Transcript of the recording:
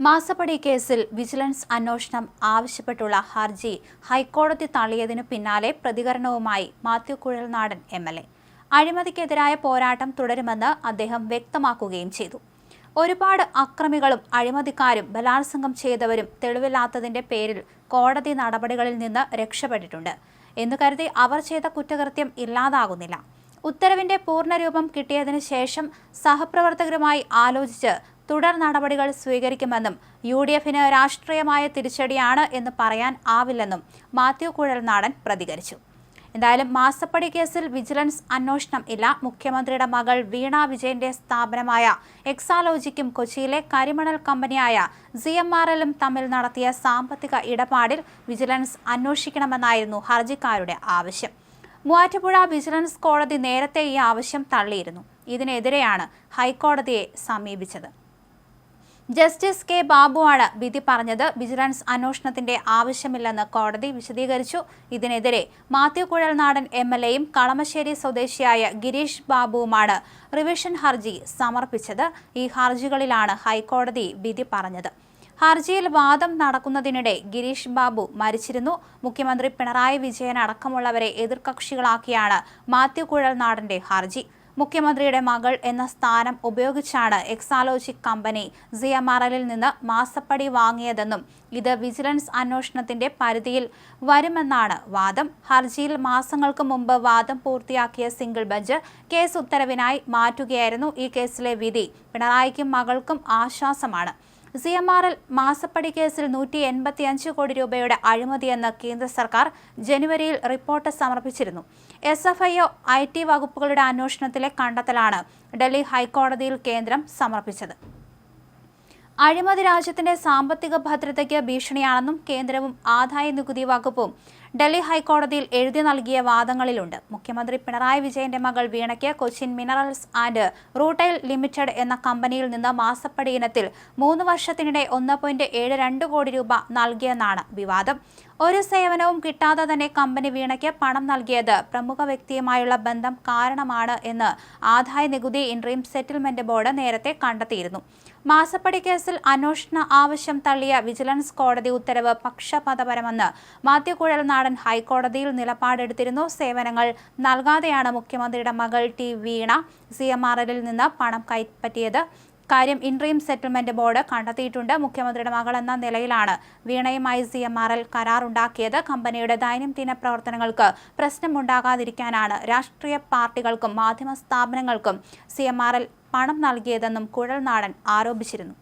മാസപ്പടി കേസിൽ വിജിലൻസ് അന്വേഷണം ആവശ്യപ്പെട്ടുള്ള ഹർജി ഹൈക്കോടതി തള്ളിയതിനു പിന്നാലെ പ്രതികരണവുമായി Mathew Kuzhalnadan M L A. അഴിമതിക്കെതിരായ പോരാട്ടം തുടരുമെന്ന് അദ്ദേഹം വ്യക്തമാക്കുകയും ചെയ്തു. ഒരുപാട് അക്രമികളും അഴിമതിക്കാരും ബലാത്സംഗം ചെയ്തവരും തെളിവില്ലാത്തതിന്റെ പേരിൽ കോടതി നടപടികളിൽ നിന്ന് രക്ഷപ്പെട്ടിട്ടുണ്ട്. എന്ന് കരുതി അവർ ചെയ്ത കുറ്റകൃത്യം ഇല്ലാതാകുന്നില്ല. ഉത്തരവിന്റെ പൂർണരൂപം കിട്ടിയതിനു ശേഷം സഹപ്രവർത്തകരുമായി ആലോചിച്ച് തുടർ നടപടികൾ സ്വീകരിക്കുമെന്നും യു ഡി എഫിന് രാഷ്ട്രീയമായ തിരിച്ചടിയാണ് എന്ന് പറയാൻ ആവില്ലെന്നും മാത്യു കുഴൽനാടൻ പ്രതികരിച്ചു. എന്തായാലും മാസപ്പടി കേസിൽ വിജിലൻസ് അന്വേഷണം ഇല്ല. മുഖ്യമന്ത്രിയുടെ മകൾ വീണ വിജയന്റെ സ്ഥാപനമായ എക്സാലോജിക്കും കൊച്ചിയിലെ കരിമണൽ കമ്പനിയായ സി എം ആർ എല്ലും തമ്മിൽ നടത്തിയ സാമ്പത്തിക ഇടപാടിൽ വിജിലൻസ് അന്വേഷിക്കണമെന്നായിരുന്നു ഹർജിക്കാരുടെ ആവശ്യം. മൂവാറ്റുപുഴ വിജിലൻസ് കോടതി നേരത്തെ ഈ ആവശ്യം തള്ളിയിരുന്നു. ഇതിനെതിരെയാണ് ഹൈക്കോടതിയെ സമീപിച്ചത്. ജസ്റ്റിസ് കെ ബാബുവാണ് വിധി പറഞ്ഞത്. വിജിലൻസ് അന്വേഷണത്തിന്റെ ആവശ്യമില്ലെന്ന് കോടതി വിശദീകരിച്ചു. ഇതിനെതിരെ മാത്യു കുഴൽനാടൻ എം എൽ എയും കളമശ്ശേരി സ്വദേശിയായ ഗിരീഷ് ബാബുവുമാണ് റിവിഷൻ ഹർജി സമർപ്പിച്ചത്. ഈ ഹർജികളിലാണ് ഹൈക്കോടതി വിധി പറഞ്ഞത്. ഹർജിയിൽ വാദം നടക്കുന്നതിനിടെ ഗിരീഷ് ബാബു മരിച്ചിരുന്നു. മുഖ്യമന്ത്രി പിണറായി വിജയൻ അടക്കമുള്ളവരെ എതിർകക്ഷികളാക്കിയാണ് മാത്യു കുഴൽനാടന്റെ ഹർജി. മുഖ്യമന്ത്രിയുടെ മകൾ എന്ന സ്ഥാനം ഉപയോഗിച്ചാണ് എക്സാലോജിക് കമ്പനി സിയമാറലിൽ നിന്ന് മാസപ്പടി വാങ്ങിയതെന്നും ഇത് വിജിലൻസ് അന്വേഷണത്തിന്റെ പരിധിയിൽ വരുമെന്നാണ് വാദം. ഹർജിയിൽ മാസങ്ങൾക്ക് മുമ്പ് വാദം പൂർത്തിയാക്കിയ സിംഗിൾ ബെഞ്ച് കേസ് ഉത്തരവിനായി മാറ്റുകയായിരുന്നു ഈ കേസിലെ വിധി. പിണറായിക്കും മകൾക്കും ആശ്വാസമാണ്. സി എം ആർ എൽ മാസപ്പടി കേസിൽ നൂറ്റി എൺപത്തി അഞ്ച് കോടി രൂപയുടെ അഴിമതിയെന്ന് കേന്ദ്ര സർക്കാർ ജനുവരിയിൽ റിപ്പോർട്ട് സമർപ്പിച്ചിരുന്നു. S F I O I T വകുപ്പുകളുടെ അന്വേഷണത്തിലെ കണ്ടെത്തലാണ് ഡൽഹി ഹൈക്കോടതിയിൽ കേന്ദ്രം സമർപ്പിച്ചത്. അഴിമതി രാജ്യത്തിന്റെ സാമ്പത്തിക ഭദ്രതയ്ക്ക് ഭീഷണിയാണെന്നും കേന്ദ്രവും ആദായ നികുതി വകുപ്പും ഡൽഹി ഹൈക്കോടതിയിൽ എഴുതി നൽകിയ വാദങ്ങളിലുണ്ട്. മുഖ്യമന്ത്രി പിണറായി വിജയന്റെ മകൾ വീണയ്ക്ക് Cochin minerals and rutile limited എന്ന കമ്പനിയിൽ നിന്ന് മാസപ്പടി ഇനത്തിൽ മൂന്ന് വർഷത്തിനിടെ ഒന്ന് പോയിന്റ് ഏഴ് രണ്ട് കോടി രൂപ നൽകിയെന്നാണ് വിവാദം. ഒരു സേവനവും കിട്ടാതെ തന്നെ കമ്പനി വീണയ്ക്ക് പണം നൽകിയത് പ്രമുഖ വ്യക്തിയുമായുള്ള ബന്ധം കാരണമാണ് എന്ന് ആദായ നികുതി ഇൻട്രീം സെറ്റിൽമെന്റ് ബോർഡ് നേരത്തെ കണ്ടെത്തിയിരുന്നു. മാസപ്പടി കേസിൽ അന്വേഷണ ആവശ്യം തള്ളിയ വിജിലൻസ് കോടതി ഉത്തരവ് പക്ഷപാതപരമെന്ന് മാത്യു കുഴൽനാടൻ ഹൈക്കോടതിയിൽ നിലപാടെടുത്തിരുന്നു. സേവനങ്ങൾ നൽകാതെയാണ് മുഖ്യമന്ത്രിയുടെ മകൾ T Veena C M R എല്ലിൽ നിന്ന് പണം കൈപ്പറ്റിയത്. കാര്യം ഇൻട്രീം സെറ്റിൽമെന്റ് ബോർഡ് കണ്ടെത്തിയിട്ടുണ്ട്. മുഖ്യമന്ത്രിയുടെ മകൾ എന്ന നിലയിലാണ് വീണയുമായി സി എം ആർ എൽ കരാറുണ്ടാക്കിയത്. കമ്പനിയുടെ ദൈനംദിന പ്രവർത്തനങ്ങൾക്ക് പ്രശ്നമുണ്ടാകാതിരിക്കാനാണ് രാഷ്ട്രീയ പാർട്ടികൾക്കും മാധ്യമ സ്ഥാപനങ്ങൾക്കും സി എം ആർ എൽ പണം നൽകിയതെന്നും കുഴൽനാടൻ ആരോപിച്ചിരുന്നു.